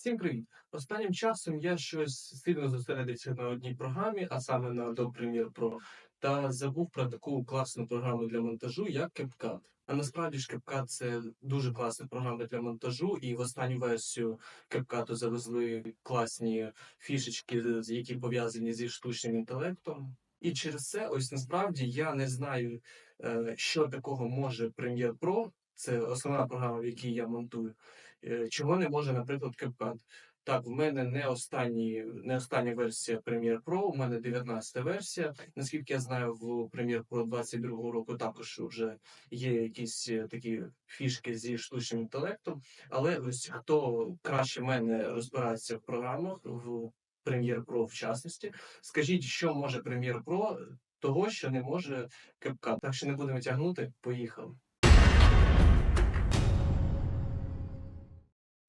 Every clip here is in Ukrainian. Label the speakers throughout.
Speaker 1: Всім привіт! Останнім часом я щось сильно зосередився на одній програмі, а саме на Adobe Premiere Pro, та забув про таку класну програму для монтажу, як CapCut. А насправді ж CapCut — це дуже класна програма для монтажу, і в останню версію CapCut завезли класні фішечки, які пов'язані зі штучним інтелектом. І через це, ось насправді я не знаю, е, що такого може Premiere Pro, це основна програма, в якій я монтую. Е, Чого не може, наприклад, CapCut. Так, в мене не останні, не остання версія Premiere Pro, у мене 19 версія. Наскільки я знаю, в Premiere Pro 22 року також вже є якісь е, такі фішки зі штучним інтелектом. Але ось хто краще мене розбирається в програмах, в Premiere Pro в частності, скажіть, що може Premiere Pro того, що не може CapCut. Так що не будемо тягнути, поїхали.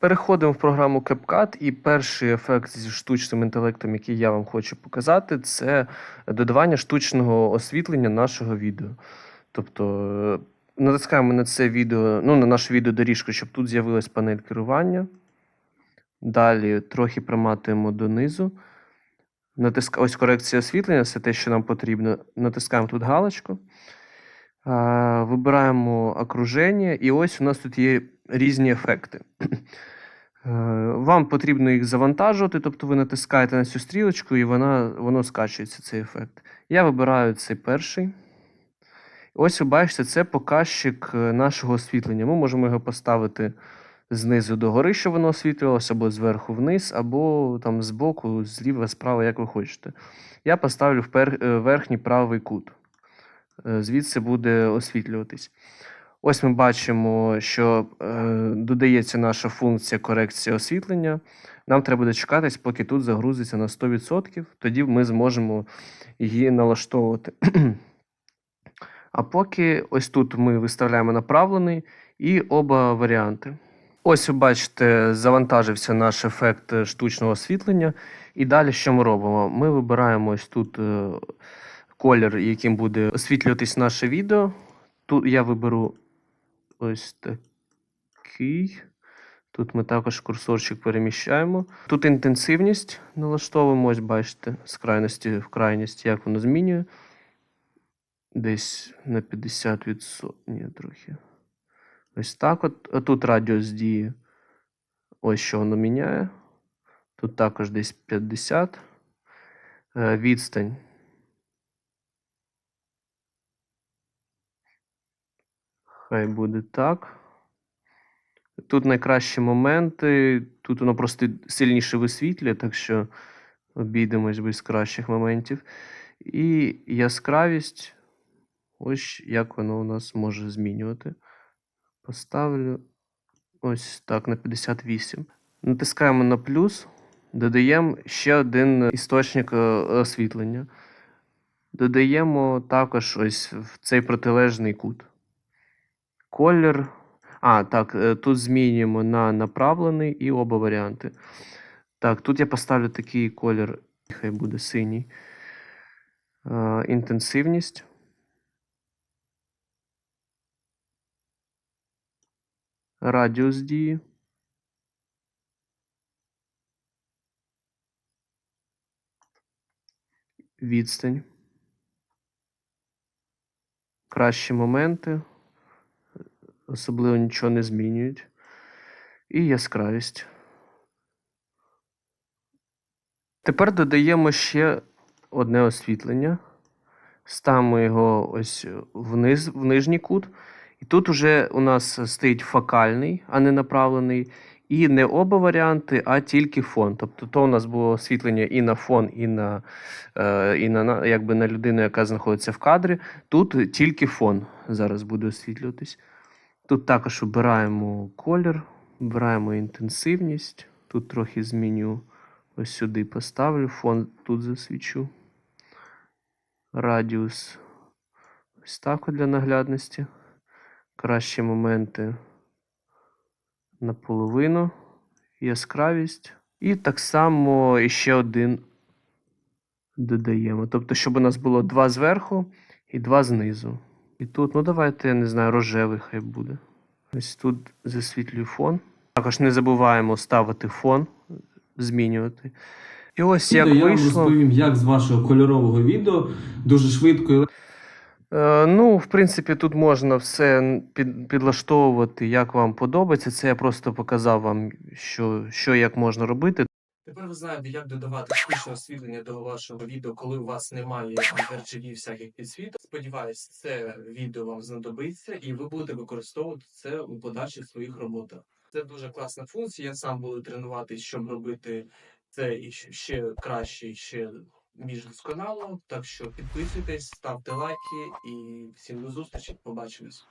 Speaker 2: Переходимо в програму CapCut, і перший ефект зі штучним інтелектом, який я вам хочу показати, це додавання штучного освітлення нашого відео. Тобто е, натискаємо на це відео, ну, на нашу відеодоріжку, щоб тут з'явилась панель керування. Далі трохи приматуємо донизу. Натиска... Ось корекція освітлення, це те, що нам потрібно. Натискаємо тут галочку. Вибираємо окруження, і ось у нас тут є різні ефекти. Е, Вам потрібно їх завантажувати, тобто ви натискаєте на цю стрілочку, і вона, воно скачується, цей ефект. Я вибираю цей перший. Ось ви бачите, це показчик е, нашого освітлення. Ми можемо його поставити знизу до гори, щоб воно освітлювалося, або зверху вниз, або там збоку, зліва, справа, як ви хочете. Я поставлю в е, верхній правий кут. Звідси буде освітлюватись. Ось ми бачимо, що е, додається наша функція корекції освітлення. Нам треба дочекатись, поки тут загрузиться на 100%, тоді ми зможемо її налаштовувати. А поки ось тут ми виставляємо направлений і оба варіанти. Ось ви бачите, завантажився наш ефект штучного освітлення. І далі що ми робимо? Ми вибираємо ось тут е, колір, яким буде освітлюватись наше відео. Тут я виберу ось такий. Тут ми також курсорчик переміщаємо. Тут інтенсивність налаштовуємо, ось бачите, з крайності в крайність, як воно змінює. Десь на 50%. Ні, трохи. Ось так. От. А тут радіус дії. Ось що воно міняє. Тут також десь 50. Е, Відстань. Хай буде так. Тут найкращі моменти. Тут воно просто сильніше висвітлює, так що обійдемось без кращих моментів. І яскравість. Ось як воно у нас може змінювати. Поставлю ось так на 58. Натискаємо на плюс, додаємо ще один істочник е, освітлення. Додаємо також ось в цей протилежний кут. Колір. А, так, е, тут змінюємо на направлений і оба варіанти. Так, тут я поставлю такий колір, хай буде синій. Е, Інтенсивність. Радіус дії. Відстань. Кращі моменти. Особливо нічого не змінюють. І яскравість. Тепер додаємо ще одне освітлення. Ставимо його ось вниз, в нижній кут. І тут уже у нас стоїть фокальний, а не направлений. І не оба варіанти, а тільки фон. Тобто то у нас було освітлення і на фон, і на, е, і на, якби на людину, яка знаходиться в кадрі. Тут тільки фон зараз буде освітлюватись. Тут також обираємо колір, обираємо інтенсивність. Тут трохи зміню ось сюди поставлю, фон тут засвічу. Радіус ось так для наглядності. Кращі моменти наполовину, яскравість. І так само ще один додаємо. Тобто, щоб у нас було два зверху і два знизу. І тут, ну давайте, я не знаю, рожевий хай буде. Ось тут засвітлюю фон. Також не забуваємо ставити фон, змінювати. І ось як
Speaker 3: Відео я вам
Speaker 2: вийшло.
Speaker 3: розповім, як з вашого кольорового відео дуже швидко
Speaker 2: Е, Ну, в принципі, тут можна все під, підлаштовувати, як вам подобається. Це я просто показав вам, що, що як можна робити.
Speaker 1: Тепер ви знаєте, як додавати штучне освітлення до вашого відео, коли у вас немає RGB всяких підсвіток. Сподіваюсь, це відео вам знадобиться, і ви будете використовувати це у подальших своїх роботах. Це дуже класна функція. Я сам буду тренуватись, щоб робити це ще краще, ще більш досконало. Так що підписуйтесь, ставте лайки і всім до зустрічі. Побачимось.